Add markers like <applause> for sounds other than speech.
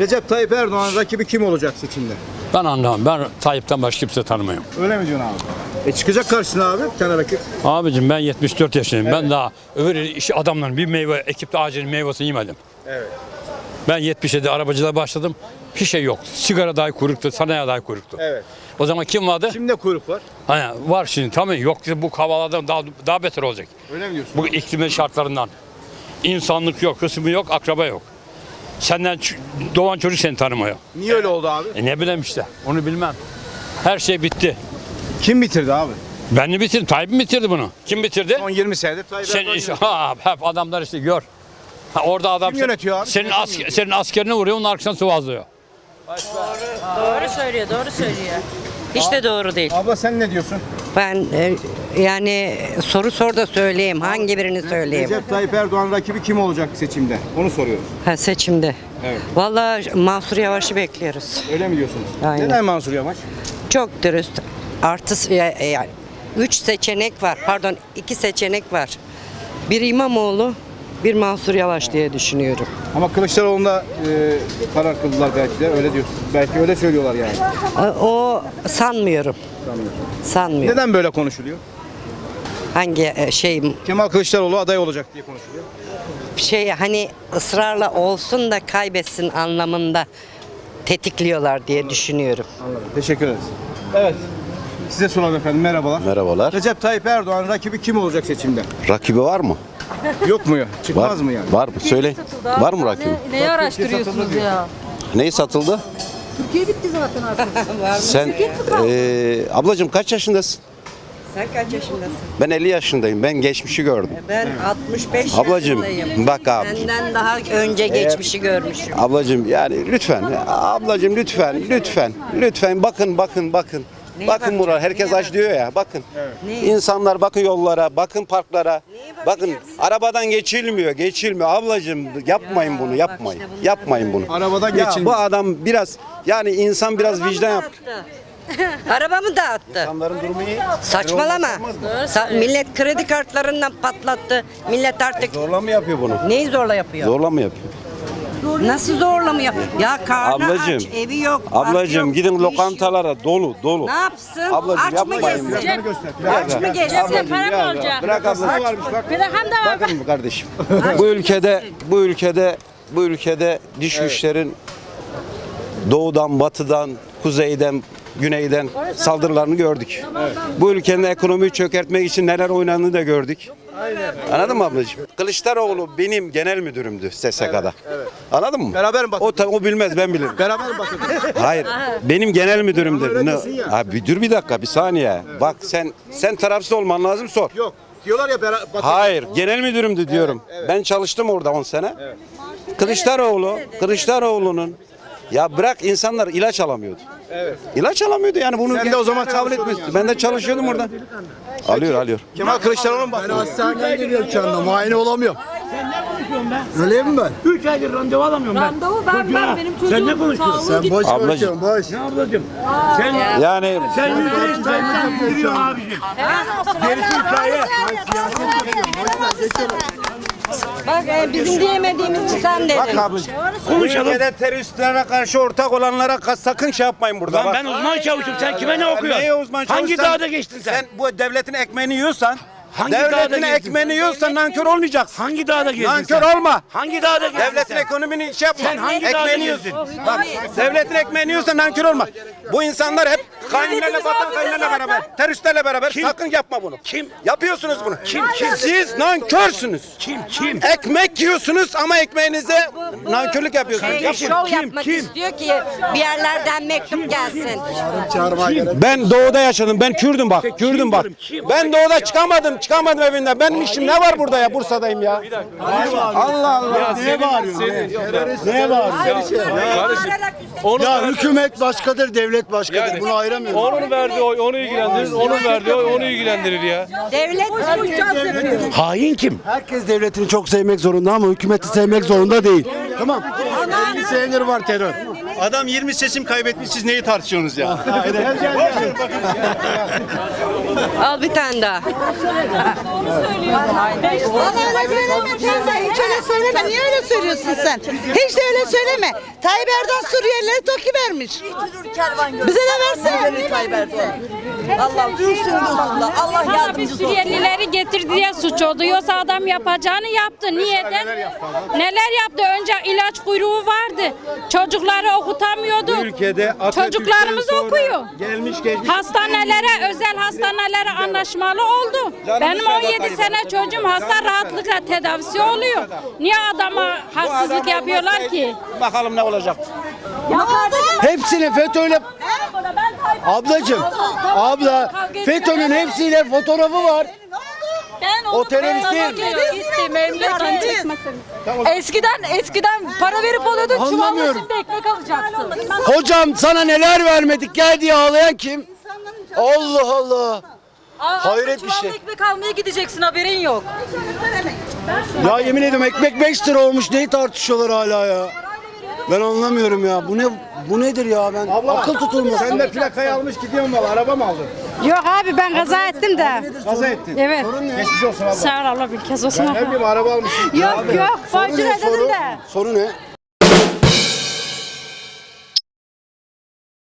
Recep Tayyip Erdoğan rakibi kim olacak seçimde? Ben anlamam. Ben Tayyip'ten başka kimse tanımıyorum. Öyle mi diyorsun abi? E çıkacak karşısına abi bir tane rakip. Abicim ben 74 yaşındayım. Ben daha öbür iş adamların bir meyve, ekipte ağacının meyvesini yemedim. Evet. Ben 77 arabacılığa başladım. Bir şey yoktu. Sigara dahi kuyruktu, sanayi dahi kuyruktu. Evet. O zaman kim vardı? Şimdi kuyruk var. Hani var şimdi tamam yok bu havalardan daha, daha beter olacak. Öyle mi diyorsun? Bu iklimin şartlarından. İnsanlık yok, kısmı yok, akraba yok. Senden ç- doğan çocuk seni tanımıyor. Niye öyle oldu abi? E ne bileyim işte, onu bilmem. Her şey bitti. Kim bitirdi abi? Ben mi bitirdim? Tayyip mi bitirdi bunu? Kim bitirdi? Son 20 senedir Tayyip Sen Erdoğan işte, yönetiyor. ha, hep adamlar işte gör. Ha, orada adam Kim yönetiyor abi? Senin, Kim asker, yönetiyor? senin askerine vuruyor, onun arkasından sıvazlıyor. Doğru söylüyor, doğru söylüyor. Hiç de doğru değil. Abla sen ne diyorsun? Ben e, yani soru sor da söyleyeyim. Hangi birini söyleyeyim? Recep Tayyip Erdoğan rakibi kim olacak seçimde? Onu soruyoruz. Ha, seçimde. Evet. Vallahi Mansur Yavaş'ı bekliyoruz. Öyle mi diyorsunuz? Aynen. Neden Mansur Yavaş? Çok dürüst. Artı ya- yani üç seçenek var. Pardon iki seçenek var. Bir İmamoğlu, bir Mansur Yavaş diye düşünüyorum. Ama Kılıçdaroğlu'nda e, karar kıldılar belki de öyle diyorsun. Belki öyle söylüyorlar yani. O, o sanmıyorum. Sanmıyorsun. Sanmıyorum. Neden böyle konuşuluyor? Hangi e, şey Kemal Kılıçdaroğlu aday olacak diye konuşuluyor. şey hani ısrarla olsun da kaybetsin anlamında tetikliyorlar diye düşünüyorum. Anladım. Teşekkür ederiz. Evet. Size soralım efendim. Merhabalar. Merhabalar. Recep Tayyip Erdoğan rakibi kim olacak seçimde? Rakibi var mı? <laughs> Yok mu ya? Var. Çıkmaz mı yani? Var mı? Söyle. Var mı rakibi? Neyi araştırıyorsunuz ya? Neyi satıldı? Türkiye bitti zaten artık. <laughs> Sen eee ablacığım kaç yaşındasın? Sen kaç yaşındasın? Ben 50 yaşındayım. Ben geçmişi gördüm. Ben 65 Ablacığım, yaşındayım. bak abi. Senden daha önce geçmişi görmüşüm. Ablacığım yani lütfen. Ablacığım lütfen, lütfen, lütfen bakın, bakın, bakın. Neye bakın buraya. Herkes aç diyor ya. Bakın. Neye? İnsanlar bakın yollara, bakın parklara. Bakın arabadan geçilmiyor, geçilmiyor. Ablacığım yapmayın bunu, yapmayın. işte bunlar Yapmayın bunu. Arabadan Ya geçilmiyor. bu adam biraz yani insan biraz Arabamı vicdan yap. <laughs> Arabamı dağıttı. İnsanların durumu iyi. Saçmalama. Sa- millet kredi kartlarından patlattı. Millet artık Zorla mı yapıyor bunu? neyi zorla yapıyor? Zorla mı yapıyor? Nasıl zorlamıyor? Ya karnı Ablacığım, aç, evi yok. Ablacığım gidin lokantalara dolu dolu. Ne yapsın? Ablacığım, aç mı yapmayın gezsin? Aç mı gezsin? Para mı olacak? Bırak abla. Plakam da var. Bakın kardeşim. bu ülkede bu ülkede bu ülkede diş güçlerin doğudan, batıdan, kuzeyden, güneyden saldırılarını gördük. Bu ülkenin ekonomiyi çökertmek için neler oynandığını da gördük. Anladın mı ablacığım? Kılıçdaroğlu benim genel müdürümdü SSK'da. Anladın mı? Beraber mi? O, ta- o bilmez ben bilirim. <laughs> Beraber mi bakın? Hayır. Benim genel müdürümdür. Ne- ya. Abi bir dur bir dakika bir saniye. Bak sen sen tarafsız olman lazım sor. Yok. Diyorlar ya beraber. Hayır, genel müdürümdü diyorum. Ben çalıştım orada 10 sene. Kılıçdaroğlu, Kılıçdaroğlu'nun ya bırak insanlar ilaç alamıyordu. Evet. İlaç alamıyordu yani bunu Sen de o zaman kabul etmiyorsun. yani. Ben de çalışıyordum orada. Alıyor, alıyor. Kemal Kılıçdaroğlu mu bakıyor? Hastaneden geliyorum şu anda. Muayene olamıyorum. Öyle mi ben? 3 aydır randevu alamıyorum ben. Randevu ben, ben benim çocuğum Sen ne konuşuyorsun? Sen boş konuşuyorsun boş. Ne ablacığım? Sen, Yani sen yüzde yüz Tayyip'ten gidiyorsun abicim. Gerisi hikaye. Bak e, bizim diyemediğimizi sen dedin. bak ablacığım. Konuşalım. Ülkede teröristlere karşı ortak olanlara sakın şey yapmayın burada. Lan bak. ben uzman çavuşum. Sen kime ne okuyorsun? Neye uzman Hangi çalışsan- dağda geçtin sen? Sen bu devletin ekmeğini yiyorsan, Hangi dağda devletin gezdin? ekmeğini yiyorsan nankör olmayacaksın. Hangi dağda gezdin Nankör sen? olma. Hangi dağda gezdin Devletin sen? ekonomini şey yapma. Sen hangi dağda ekmeğini gezdin? yiyorsun. Bak devletin ekmeğini yiyorsan nankör olma. Bu insanlar hep kayınlarla vatan kayınlarla beraber, teröristlerle beraber. Kim? Sakın yapma bunu. Kim? Yapıyorsunuz bunu. Kim? Kim? Siz nankörsünüz. Kim? Kim? Ekmek yiyorsunuz ama ekmeğinize nankörlük yapıyorsunuz. Şey, Yapın. şov Kim, yapmak kim? istiyor ki bir yerlerden mektup gelsin. Çağırmaya gerek. Ben doğuda yaşadım. Ben Kürdüm bak. Kürdüm bak. kim? Ben doğuda çıkamadım. Çıkamadım evinden. Benim işim ne var burada ya? Bursa'dayım ya. Allah Allah. Neye bağırıyorsun? Neye bağırıyorsun? Ya hükümet başkadır, devlet başkadır. Bunu ayıramıyorum. Onun verdiği oy onu ilgilendirir, onun verdiği oy onu ilgilendirir ya. Devlet Hain kim? Herkes devletini çok sevmek zorunda ama hükümeti sevmek zorunda değil. Tamam. 50 senedir var terör. Adam 20 seçim kaybetmiş siz neyi tartışıyorsunuz ya? Al bir tane daha. Hiç öyle söyleme. Niye öyle söylüyorsun sen? Hiç de öyle söyleme. Tayyip Erdoğan Suriyelilere TOKİ vermiş. Bize de versene. Tayyip Erdoğan. Allah büyüksün dostumda. Allah yardımcısı olsun. Suriyelileri getirdi diye suç oldu. Yoksa adam yapacağını yaptı. Niye de? Neler yaptı? Önce ilaç kuyruğu vardı. Çocukları okutamıyorduk. Ülkede Atatürk'ten Çocuklarımız sonra okuyor. Gelmiş geçmiş. Hastanelere, özel hastanelere anlaşmalı oldu. Benim 17 sene çocuğum hasta rahatlıkla tedavisi oluyor. Niye adama haksızlık yapıyorlar ki? Bakalım ne olacak. Hepsini FETÖ'yle Ablacım, abla FETÖ'nün hepsiyle fotoğrafı var. O terörist değil. Eskiden eskiden para verip alıyorduk. Anlamıyorum. Şimdi ekmek alacaksın. Hocam sana neler vermedik gel diye ağlayan kim? Allah Allah. Hayret bir şey. ekmek almaya gideceksin haberin yok. Ya yemin ediyorum ekmek 5 lira olmuş neyi tartışıyorlar hala ya? Ben anlamıyorum ya. Bu ne bu nedir ya ben akıl tutulmaz. Sen de plakayı almış gidiyorsun valla. Araba mı aldın? Yok abi ben kaza ettim de. Kaza ettin. Evet. Geçmiş olsun abla. Sağ ol Allah bir kez olsun. Ben ne bileyim araba almışsın. Yok yok. Soru Borcu ne soru? ödedim de. Soru ne?